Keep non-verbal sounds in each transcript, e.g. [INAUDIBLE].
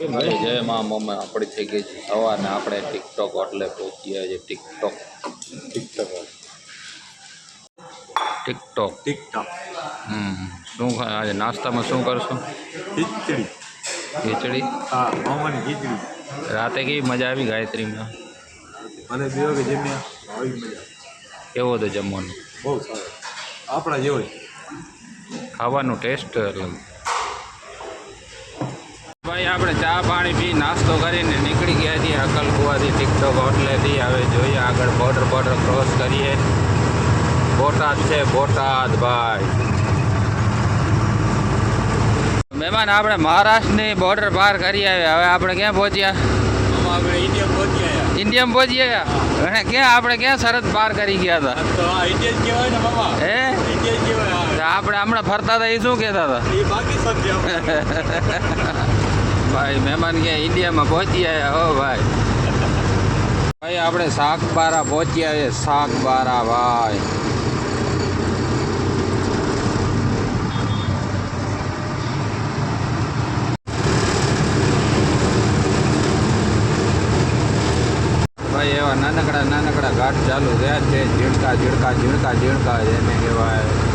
ભાઈ જય માં મમ્મી આપણી થઈ ગઈ છે સવારને આપણે ટિકટોક એટલે પહોંચીએ છીએ ટિકટોક ટિકટોક ટિકટોક ટિકટોક હમ. શું આજે નાસ્તામાં શું કરશો? ખીચડી. ખીચડી? હા મામાની ખીચડી. રાતે કેવી મજા આવી ગાયત્રીમાં? મને બીજો વાગે જમ્યા આવી મજા કેવો હતો જમવાનું? બહુ સારો. આપણા જેવો ખાવાનું ટેસ્ટ અલગ. ભાઈ આપણે ચા પાણી પી નાસ્તો કરીને નીકળી ગયા છીએ અકલકુવાથી ટિકટોક હોટલેથી હવે જોઈએ આગળ બોર્ડર બોર્ડર ક્રોસ કરીએ. બોટાદ છે બોટાદ ભાઈ. મહેમાન આપણે મહારાષ્ટ્રની બોર્ડર પાર કરી આવ્યા. હવે આપણે ક્યાં પહોંચ્યા? ઇન્ડિયામાં પહોંચી ગયા અને ક્યાં આપણે ક્યાં સરહદ પાર કરી ગયા હતા? હે? આપણે હમણાં ફરતા હતા એ શું કહેતા હતા [LAUGHS] હા એ બાકી સમજે આપણે ભાઈ, મહેમાન કે ઇન્ડિયામાં પહોંચી આવ્યા, હો ભાઈ. ભાઈ, આપણે શાકબારા પહોંચી આવ્યા શાકબારા ભાઈ. ભાઈ, એવા નાનકડા નાનકડા ઘાટ ચાલુ રહ્યા છે. ઝીણકા ઝીણકા ઝીણકા ઝીણકા જેને કહેવાય.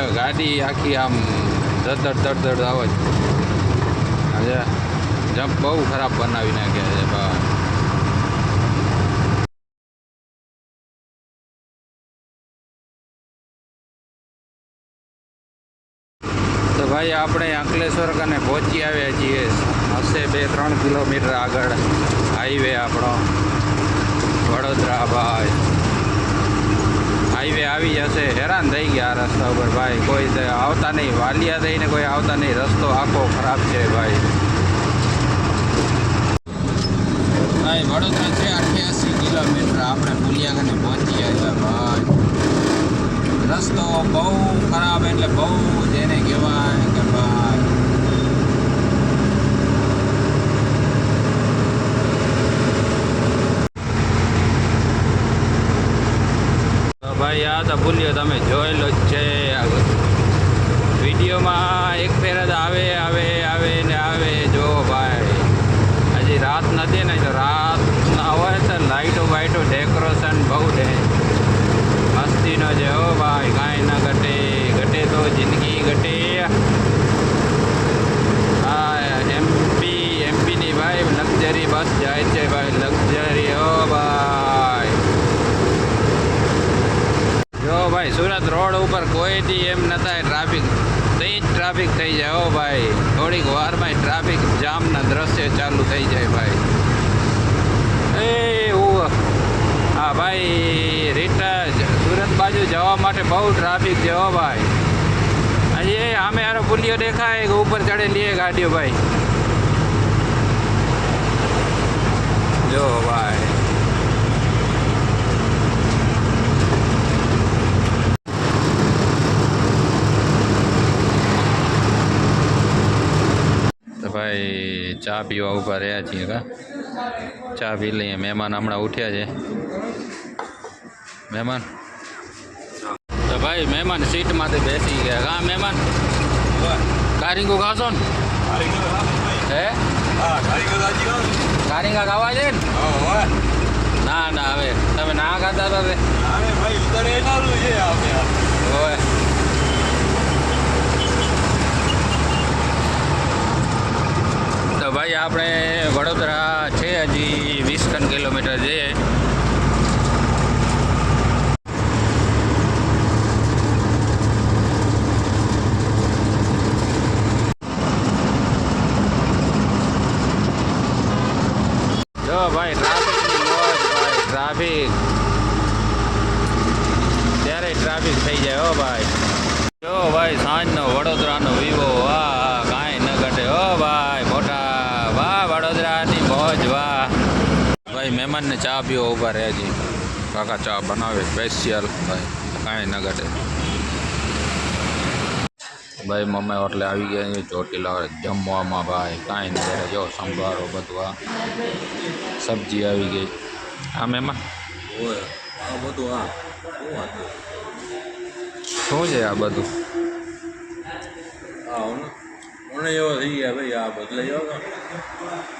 જેને ગાડી આખી આમ ધડધડ ધડધડ આવે છે આજે જમ્પ બહુ ખરાબ બનાવી નાખ્યા છે ભાઈ તો ભાઈ આપણે અંકલેશ્વર કને પહોંચી આવ્યા છીએ. હશે બે ત્રણ કિલોમીટર આગળ. હાઈવે આપણો. વડોદરા, ભાઈ. હાઈવે આવી જશે, હેરાન થઈ ગયા આ રસ્તા ઉપર ભાઈ. કોઈ આવતા નહીં, વાલિયા થઈને કોઈ આવતા નહીં. રસ્તો આખો ખરાબ છે ભાઈ. ભાઈ, વડોદરા છે અઠ્યાસી કિલોમીટર. આપણે પુલિયા કને પહોંચી ગયા ભાઈ. રસ્તો બહુ ખરાબ એટલે બહુ જ કહેવાય કે ભાઈ તો ભાઈ આ તો ભૂલ્યો તમે જોયેલો જ છે. વિડીયોમાં એક ફેર જ આવે આવે આવે ને આવે. જો ભાઈ, હજી રાત નથી ને તો રાત હોય તો લાઇટો બાઇટો ડેકોરેશન બહુ છે. મસ્તીનો છે હો ભાઈ, કાંઈ ના ઘટે. ઘટે તો જિંદગી ઘટે હા એમપી એમપીની ભાઈ લક્ઝરી બસ જાય છે ભાઈ લક્ઝરી હો ભાઈ જો ભાઈ સુરત રોડ ઉપર કોઈ દી એમ નતા ટ્રાફિક તઈ જ ટ્રાફિક થઈ જાય હો ભાઈ. થોડીક વારમાં ટ્રાફિક જામના દ્રશ્ય ચાલુ થઈ જાય ભાઈ. એ હું ભાઈ રિટર્ન સુરત બાજુ જવા માટે બહુ ટ્રાફિક છે હો ભાઈ. એ આમે આરો પુલિયો દેખાય કે ઉપર ચડે એ ગાડીઓ ભાઈ. જો ભાઈ તો ભાઈ ચા પીવા ઊભા રહ્યા છીએ કા? ચા પી લઈએ. મહેમાન હમણાં ઉઠ્યા છે. મહેમાન? તો ભાઈ, મહેમાન સીટમાંથી બેસી ગયા. હા મહેમાન? કારીંગો ખાશો ને? હે? કારીંગા ખાવા છે ને? ના ના, હવે. તમે ના ખાતા હતા તે અરે ભાઈ ઉતર એનાનું છે આપણે ઓય તો ભાઈ આપણે વડોદરા છે હજી વીસ ખન કિલોમીટર જઈએ ભાઈ ટ્રાફિક ત્યારે ટ્રાફિક થઈ જાય હો ભાઈ. જો ભાઈ, સાંજનો વડોદરાનો વિવો, વાહ કાંઈ ન ઘટે હો ભાઈ મોટા વાહ વડોદરાની મોજ વાહ ભાઈ મહેમાનને ચા પીવો ઊભા રહ્યા છે કાકા ચા બનાવે સ્પેશિયલ ભાઈ કાંઈ ન ઘટે. ભાઈ મમ્મી એટલે આવી ગયા છે ચોટીલા જમવામાં ભાઈ કાંઈ ન ઘટે. જો સંભારો બધું આ સબ્જી આવી ગઈ. આ મહેમાન? હોય આ બધું હા શું વાત છે? શું છે આ બધું? હા મને મને એવો થઈ ગયા ભાઈ આ બદલાઈ આવ્યો